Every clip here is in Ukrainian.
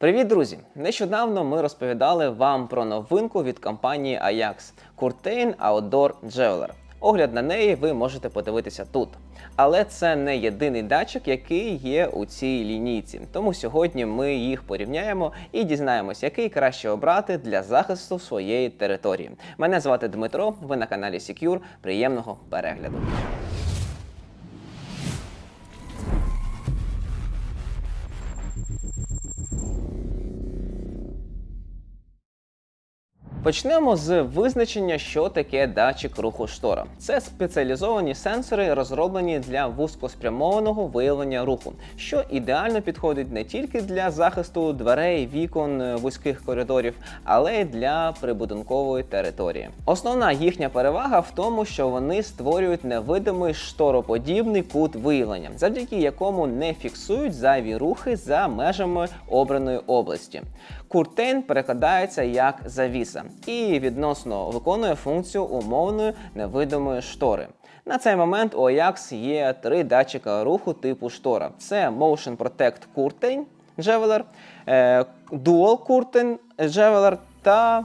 Привіт, друзі! Нещодавно ми розповідали вам про новинку від компанії Ajax Curtain Outdoor Jeweler. Огляд на неї ви можете подивитися тут. Але це не єдиний датчик, який є у цій лінійці. Тому сьогодні ми їх порівняємо і дізнаємось, який краще обрати для захисту своєї території. Мене звати Дмитро. Ви на каналі Secure. Приємного перегляду. Почнемо з визначення, що таке датчик руху штора. Це спеціалізовані сенсори, розроблені для вузькоспрямованого виявлення руху, що ідеально підходить не тільки для захисту дверей, вікон, е, вузьких коридорів, але й для прибудинкової території. Основна їхня перевага в тому, що вони створюють невидимий штороподібний кут виявлення, завдяки якому не фіксують зайві рухи за межами обраної області. Куртейн перекладається як завіса і відносно виконує функцію умовної невидимої штори. На цей момент у Ajax є три датчика руху типу штора: це Motion Protect Curtain Jeweler, е, Dual Curtain Javeler та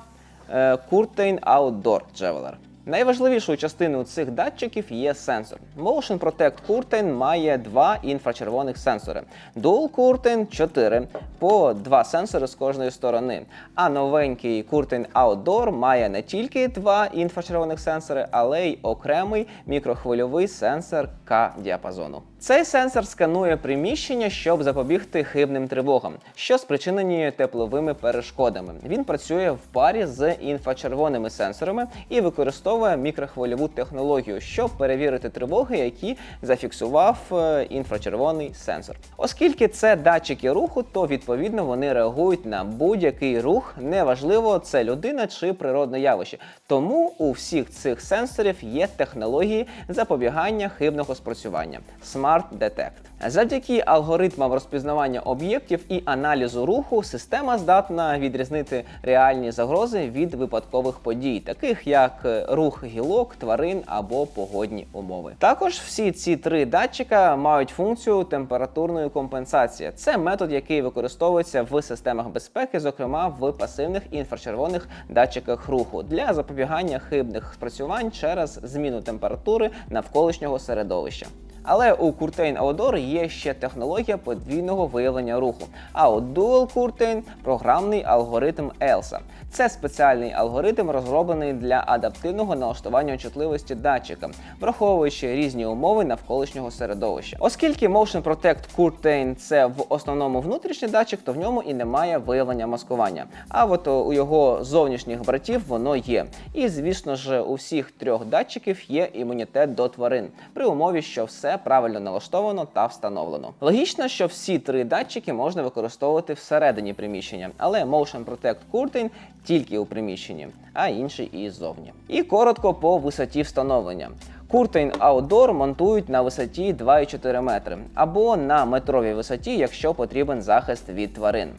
е, Curtain Outdoor Jeweler. Найважливішою частиною цих датчиків є сенсор. Motion Protect Curtain має два інфрачервоних сенсори. Dual Curtain 4 по два сенсори з кожної сторони. А новенький Curtain Outdoor має не тільки два інфрачервоних сенсори, але й окремий мікрохвильовий сенсор К-діапазону. Цей сенсор сканує приміщення, щоб запобігти хибним тривогам, що спричинені тепловими перешкодами. Він працює в парі з інфрачервоними сенсорами і використовує мікрохвильову технологію, щоб перевірити тривоги, які зафіксував е, інфрачервоний сенсор. Оскільки це датчики руху, то відповідно вони реагують на будь-який рух, неважливо, це людина чи природне явище. Тому у всіх цих сенсорів є технології запобігання хибного спрацювання Smart Detect. Завдяки алгоритмам розпізнавання об'єктів і аналізу руху система здатна відрізнити реальні загрози від випадкових подій, таких як е, рух гілок, тварин або погодні умови. Також всі ці три датчика мають функцію температурної компенсації. Це метод, який використовується в системах безпеки, зокрема в пасивних інфрачервоних датчиках руху для запобігання хибних спрацювань через зміну температури навколишнього середовища. Але у Curtain Outdoor є ще технологія подвійного виявлення руху. А у Dual Curtain – програмний алгоритм ELSA. Це спеціальний алгоритм, розроблений для адаптивного налаштування чутливості датчика, враховуючи різні умови навколишнього середовища. Оскільки Motion Protect Curtain – це в основному внутрішній датчик, то в ньому і немає виявлення маскування. А от у його зовнішніх братів воно є. І звісно ж, у всіх трьох датчиків є імунітет до тварин при умові, що все правильно налаштовано та встановлено. Логічно, що всі три датчики можна використовувати всередині приміщення, але Motion Protect Curtain тільки у приміщенні, а інший і ззовні. І коротко по висоті встановлення. Curtain Outdoor монтують на висоті 2,4 метри або на метровій висоті, якщо потрібен захист від тварин.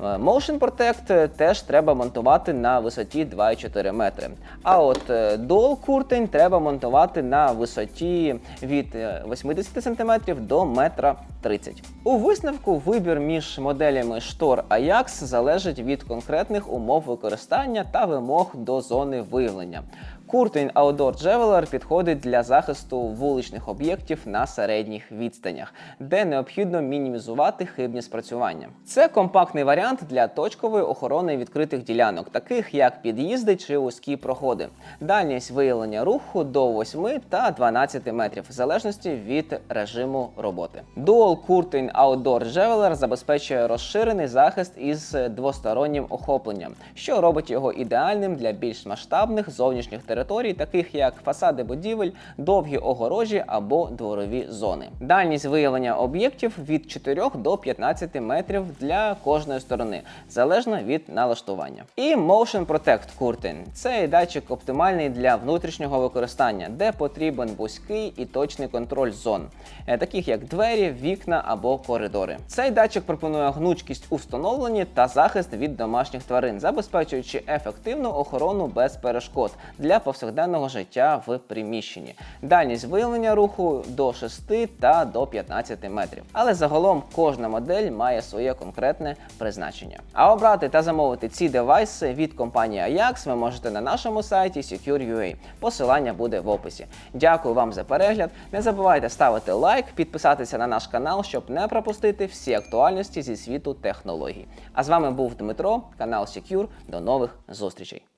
Е, Motion Protect теж треба монтувати на висоті 2,4 метри. А от е, Dual Curtain треба монтувати на висоті від е, 80 см до 1,30 м. У висновку вибір між моделями штор Ajax залежить від конкретних умов використання та вимог до зони виявлення. Curtain Outdoor Jeweler підходить для захисту вуличних об'єктів на середніх відстанях, де необхідно мінімізувати хибні спрацювання. Це компактний варіант для точкової охорони відкритих ділянок, таких як під'їзди чи вузькі проходи. Дальність виявлення руху до 8 та 12 метрів, в залежності від режиму роботи. Dual Curtain Outdoor Jeweler забезпечує розширений захист із двостороннім охопленням, що робить його ідеальним для більш масштабних зовнішніх територій, таких як фасади будівель, довгі огорожі або дворові зони. Дальність виявлення об'єктів від 4 до 15 метрів для кожної сторони, залежно від налаштування. І Motion Protect Curtain – цей датчик оптимальний для внутрішнього використання, де потрібен вузький і точний контроль зон, е, таких як двері, вікна або коридори. Цей датчик пропонує гнучкість у встановленні та захист від домашніх тварин, забезпечуючи ефективну охорону без перешкод для повсякденного життя в приміщенні. Дальність виявлення руху до 6 та до 15 метрів. Але загалом кожна модель має своє конкретне призначення. А обрати та замовити ці девайси від компанії Ajax ви можете на нашому сайті Secure.ua. Посилання буде в описі. Дякую вам за перегляд. Не забувайте ставити лайк, підписатися на наш канал, щоб не пропустити всі актуальності зі світу технологій. А з вами був Дмитро, канал Secure. До нових зустрічей.